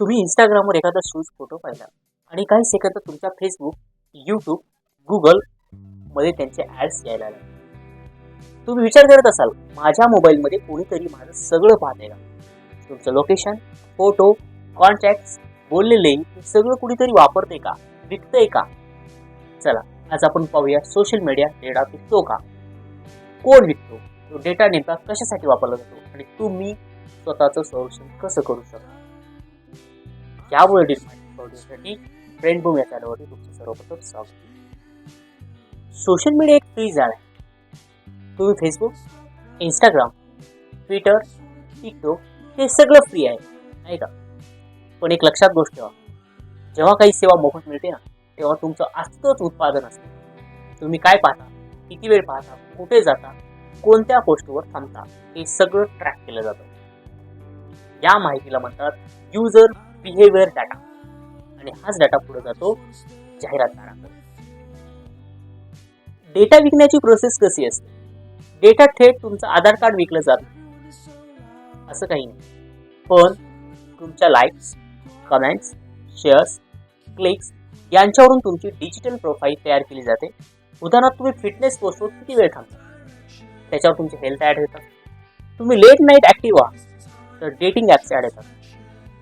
तुम्ही इंस्टाग्रामवर एखादा शूज फोटो पाहिला. आणि काही सेकंद तुमच्या फेसबुक यूट्यूब गुगलमध्ये त्यांचे ऍड्स यायला लागले. तुम्ही विचार करत असाल माझ्या मोबाईलमध्ये कोणीतरी माझं सगळं पाहते का? तुमचं लोकेशन फोटो कॉन्टॅक्ट बोललेले हे सगळं कुणीतरी वापरते का? विकतंय का? चला आज आपण पाहूया सोशल मीडिया डेटा विकतो का? कोण विकतो? तो डेटा नेमका कशासाठी वापरला जातो? आणि तुम्ही स्वतःचं संरक्षण कसं करू शकता? त्यामुळे माहिती ट्रेंड बूम या चॅनलवरती तुमचं सर्वप्रथम स्वागत. सोशल मीडिया एक फ्री झाड आहे. तुम्ही फेसबुक इंस्टाग्राम ट्विटर टिकटॉक हे सगळं फ्री आहे. नाही का? पण एक लक्षात गोष्ट ठेवा जेव्हा काही सेवा मोफत मिळते ना तेव्हा तुमचं असतंच उत्पादन असतं. तुम्ही काय पाहता? किती वेळ पाहता? कुठे जाता? कोणत्या पोस्टवर थांबता? हे सगळं ट्रॅक केलं जातं. या माहितीला म्हणतात युजर बिहेवियर डाटा आणि हाच डाटा पुढे जातो जाहिरातदाराकडे डेटा विकण्याची प्रोसेस कशी असते? डेटा थेट तुमचं आधार कार्ड विकलं जात असं काही नाही. पण तुमच्या लाईक्स कमेंट्स शेअर्स क्लिक्स यांच्यावरून तुमची डिजिटल प्रोफाईल तयार केली जाते. उदाहरणार्थ तुम्ही फिटनेस पोस्टवर किती वेळ थांबता? त्याच्यावर तुमची हेल्थ ॲड येतात. तुम्ही लेट नाईट ॲक्टिव्ह आहात तर डेटिंग ॲप्स ॲड येतात.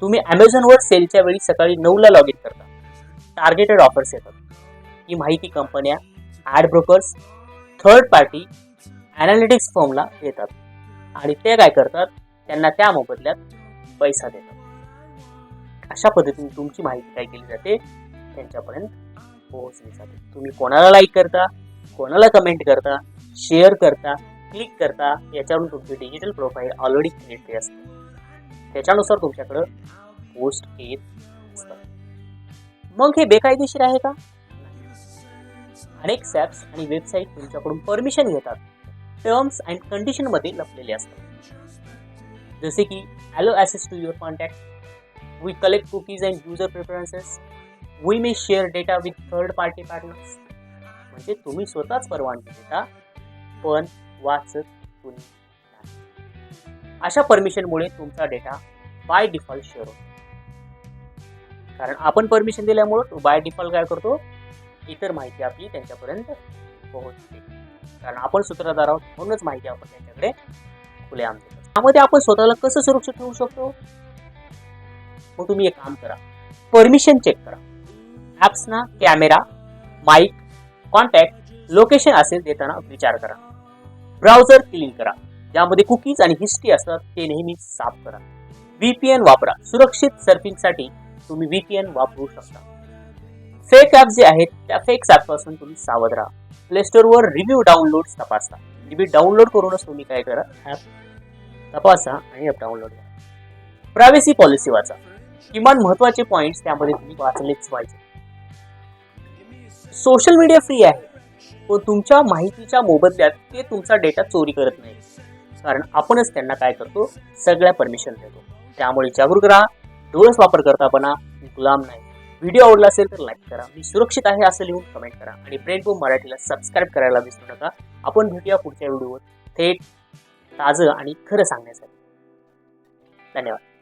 तुम्ही ॲमेझॉनवर सेलच्या वेळी सकाळी नऊला लॉग इन करता. टार्गेटेड ऑफर्स येतात. ही माहिती कंपन्या ad brokers third party analytics फॉर्मला देतात. आणि ते काय करतात? त्यांना त्या मोबदल्यात पैसा देतात. अशा पद्धतीने तुमची माहिती काय केली जाते? त्यांच्यापर्यंत पोहोचली जाते. तुम्ही कोणाला लाईक करता? कोणाला कमेंट करता? शेअर करता? क्लिक करता? याच्यावरून तुमची डिजिटल प्रोफाईल ऑलरेडी क्रिएट केली असते. त्याच्यानुसार तुमच्याकडं पोस्ट येत असतात. मग हे बेकायदेशीर आहे का? अनेक सॅप्स आणि वेबसाईट तुमच्याकडून परमिशन घेतात. टर्म्स अँड कंडिशनमध्ये लपलेले असतात. जसे की allow access to your contact we collect cookies and user preferences we may share data with third party partners म्हणजे तुम्ही स्वतःच परवानगी देता पण वाचत कुणी अशा परमिशनमुळे तुमचा डेटा बाय डिफॉल्ट शेअर होतो. कारण आपण परमिशन दिल्यामुळं तो बाय डिफॉल्ट काय करतो? इतर माहिती आपली त्यांच्यापर्यंत पोहोचते. कारण आपण सूत्रधार आहोत म्हणूनच माहिती आपण त्यांच्याकडे खुलेआम देतो त्यामध्ये आपण स्वतःला कसं सुरक्षित ठेवू शकतो? मग तुम्ही एक काम करा. परमिशन चेक करा. ॲप्सना कॅमेरा माईक कॉन्टॅक्ट लोकेशन असेल देताना विचार करा. ब्राउझर क्लीन करा. ज्यामध्ये कुकीज आणि हिस्ट्री असतात ते नेहमी साफ करा. व्हीपीएन वापरा. सुरक्षित सर्फिंगसाठी तुम्ही व्हीपीएन वापरू शकता. फेक ॲप जे आहेत त्या फेक ॲपपासून तुम्ही सावध राहा. प्ले स्टोअरवर रिव्ह्यू डाउनलोड तपासा. रिव्ह्यू डाउनलोड करूनच तुम्ही काय करा ॲप तपासा आणि ॲप डाउनलोड करा. प्रायव्हसी पॉलिसी वाचा. किमान महत्त्वाचे पॉईंट्स त्यामध्ये तुम्ही वाचलेच पाहिजे. सोशल मीडिया फ्री आहे. पण तुमच्या माहितीच्या मोबदल्यात ते तुमचा डेटा चोरी करत नाही. कारण आपणच त्यांना काय करतो? सगळ्या परमिशन देतो. त्यामुळे जागरूक राहा. डोळस वापर करतापणा गुलाम नाही. व्हिडिओ आवडला असेल तर लाईक करा. मी सुरक्षित आहे असं लिहून कमेंट करा. आणि ब्रेन मराठीला सबस्क्राईब करायला विसरू नका. आपण भेटूया पुढच्या व्हिडिओवर. थेट ताजं आणि खरं सांगण्यासाठी. धन्यवाद.